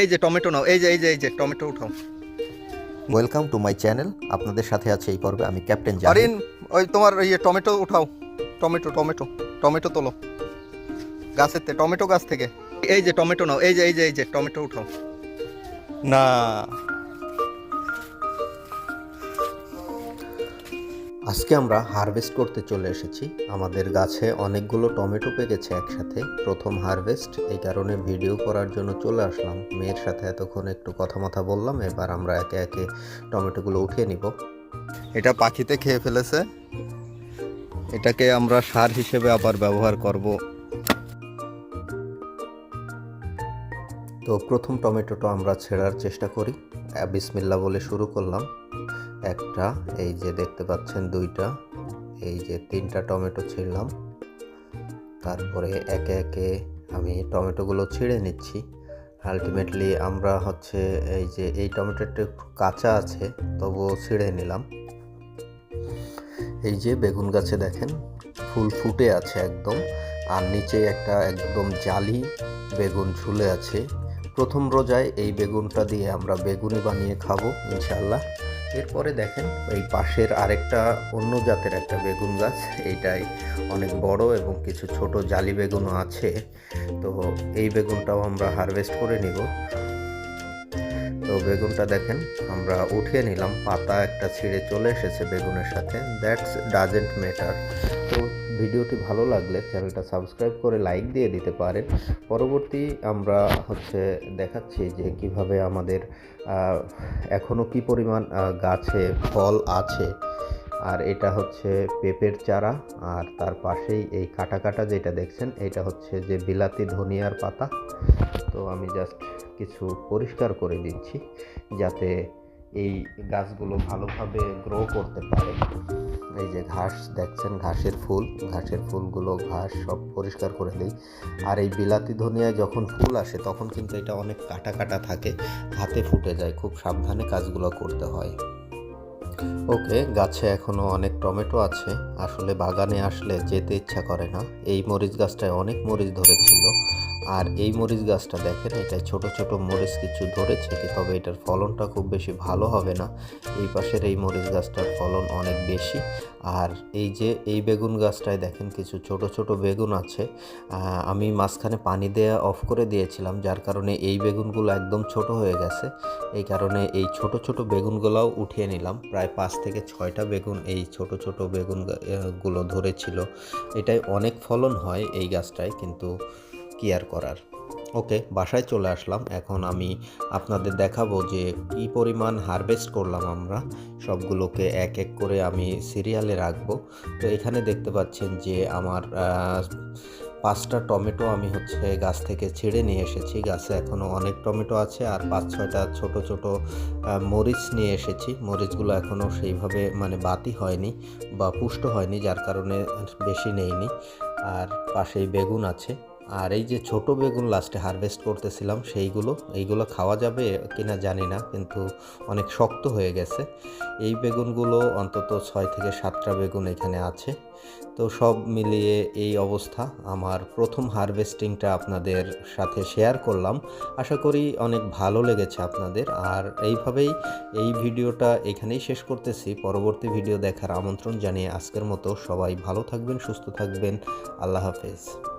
এই যে টমেটো নাও এই যে এই যে এই যে টমেটো উঠাও। ওয়েলকাম টু মাই চ্যানেল আপনাদের সাথে আছে এই পর্বে আমি ক্যাপ্টেন জারিন ওই তোমার ওই টমেটো উঠাও। টমেটো টমেটো টমেটো তোলো। গাছের থেকে টমেটো গাছ থেকে। এই যে টমেটো নাও এই যে এই যে এই যে টমেটো উঠাও। না। আজকে আমরা হারভেস্ট করতে চলে এসেছি। আমাদের গাছে অনেকগুলো টমেটো পেকেছে একসাথে। প্রথম হারভেস্ট, এই কারণে ভিডিও করার জন্য চলে আসলাম। মেয়ের সাথে এতক্ষণ একটু কথা মাথা বললাম, এবার আমরা একে একে টমেটোগুলো উঠিয়ে নিব। এটা পাখিতে খেয়ে ফেলেছে। এটাকে আমরা সার হিসেবে আবার ব্যবহার করব। তো প্রথম টমেটোটা আমরা ছেঁড়ার চেষ্টা করি। বিসমিল্লা বলে শুরু করলাম। একটা, এই যে দেখতে পাচ্ছেন দুইটা, এই যে তিনটা টমেটো ছিঁড়লাম। তারপরে একে একে আমি টমেটোগুলো ছিঁড়ে নিচ্ছি। আলটিমেটলি আমরা হচ্ছে এই যে, এই টমেটোটা একটু কাঁচা আছে, তবুও ছিঁড়ে নিলাম। এই যে বেগুন গাছে দেখেন, ফুল ফুটে আছে একদম, আর নিচে একটা একদম জালি বেগুন ঝুলে আছে। প্রথম রোজায় এই বেগুনটা দিয়ে আমরা বেগুনি বানিয়ে খাব ইনশাল্লাহ এরপরে দেখেন, এই পাশের আরেকটা অন্য জাতের একটা বেগুন গাছ, এইটাই অনেক বড় এবং কিছু ছোট জালি বেগুনও আছে। তো এই বেগুনটাও আমরা হারভেস্ট করে নিব। তো বেগুনটা দেখেন, আমরা উঠিয়ে নিলাম, পাতা একটা ছিঁড়ে চলে এসেছে বেগুনের সাথে, দ্যাটস ডাজেন্ট ম্যাটার। তো ভিডিওটি ভালো লাগলে চ্যানেলটা সাবস্ক্রাইব করে লাইক দিয়ে দিতে পারেন। পরবর্তী আমরা হচ্ছে দেখাচ্ছি যে কীভাবে আমাদের আহ, এখনও কি পরিমাণ গাছে ফল আছে। আর এটা হচ্ছে পেঁপের চারা আর তার পাশেই এই কাটা কাটা যেটা দেখছেন এটা হচ্ছে যে বিলাতি ধনিয়ার পাতা। তো আমি জাস্ট কিছু পরিষ্কার করে দিচ্ছি যাতে এই গাছগুলো ভালোভাবে গ্রো করতে পারে। এই যে ঘাস, দেখছেন ঘাসের ফুল। ঘাসের ফুলগুলো ঘাস সব পরিষ্কার করে দিই। আর এই বিলাতি ধনিয়ায় যখন ফুল আসে, তখন কিন্তু এটা অনেক কাটা কাটা থাকে। হাতে ফুটে যায়। খুব সাবধানে কাজগুলো করতে হয়। ওকে, গাছে এখনও অনেক টমেটো আছে। আসলে বাগানে আসলে যেতে ইচ্ছা করে না। এই মরিচ গাছটায় অনেক মরিচ ধরেছিল। আর এই মরিচ গাছটা দেখেন এটা ছোট ছোট মরিচ কিছু ধরেছে তবে এটার ফলনটা খুব বেশি ভালো হবে না। এই পাশের এই মরিচ গাছটার ফলন অনেক বেশি। আর এই যে এই বেগুন গাছটায় দেখেন কিছু ছোট ছোট বেগুন আছে। আমি মাঝখানে পানি দেওয়া অফ করে দিয়েছিলাম, যার কারণে এই বেগুনগুলো একদম ছোট হয়ে গেছে। এই কারণে এই ছোট ছোট বেগুনগুলোও উঠিয়ে নিলাম। প্রায় পাঁচ থেকে ছয়টা বেগুন এই ছোট ছোট বেগুনগুলো ধরেছিল। এটাই অনেক ফলন হয় এই গাছটায়, কিন্তু কি আর করার। ওকে বাসায় চলে আসলাম। এখন আমি আপনাদের দেখাবো যে কি পরিমাণ হারভেস্ট করলাম আমরা। সবগুলোকে এক এক করে আমি সিরিয়ালে রাখব। তো এখানে দেখতে পাচ্ছেন যে আমার পাঁচটা টমেটো আমি হচ্ছে গাছ থেকে ছিঁড়ে নিয়ে এসেছি। গাছে এখনও অনেক টমেটো আছে আর পাঁচ ছয়টা ছোট ছোট মরিচ নিয়ে এসেছি। মরিচগুলো এখনও সেইভাবে মানে বাতি হয়নি বা পুষ্ট হয়নি, যার কারণে বেশি নেইনি। আর পাশেই বেগুন আছে। আর এই যে ছোট বেগুন লাস্টে হারভেস্ট করতেছিলাম, সেইগুলো, এইগুলো খাওয়া যাবে কিনা জানি না, কিন্তু অনেক শক্ত হয়ে গেছে। এই বেগুনগুলো অন্তত ছয় থেকে সাতটা বেগুন এখানে আছে। তো সব মিলিয়ে এই অবস্থা, আমার প্রথম হারভেস্টিংটা আপনাদের সাথে শেয়ার করলাম। আশা করি অনেক ভালো লেগেছে আপনাদের। আর এইভাবেই এই ভিডিওটা এখানেই শেষ করতেছি। পরবর্তী ভিডিও দেখার আমন্ত্রণ জানিয়ে আজকের মতো সবাই ভালো থাকবেন, সুস্থ থাকবেন। আল্লাহ হাফেজ।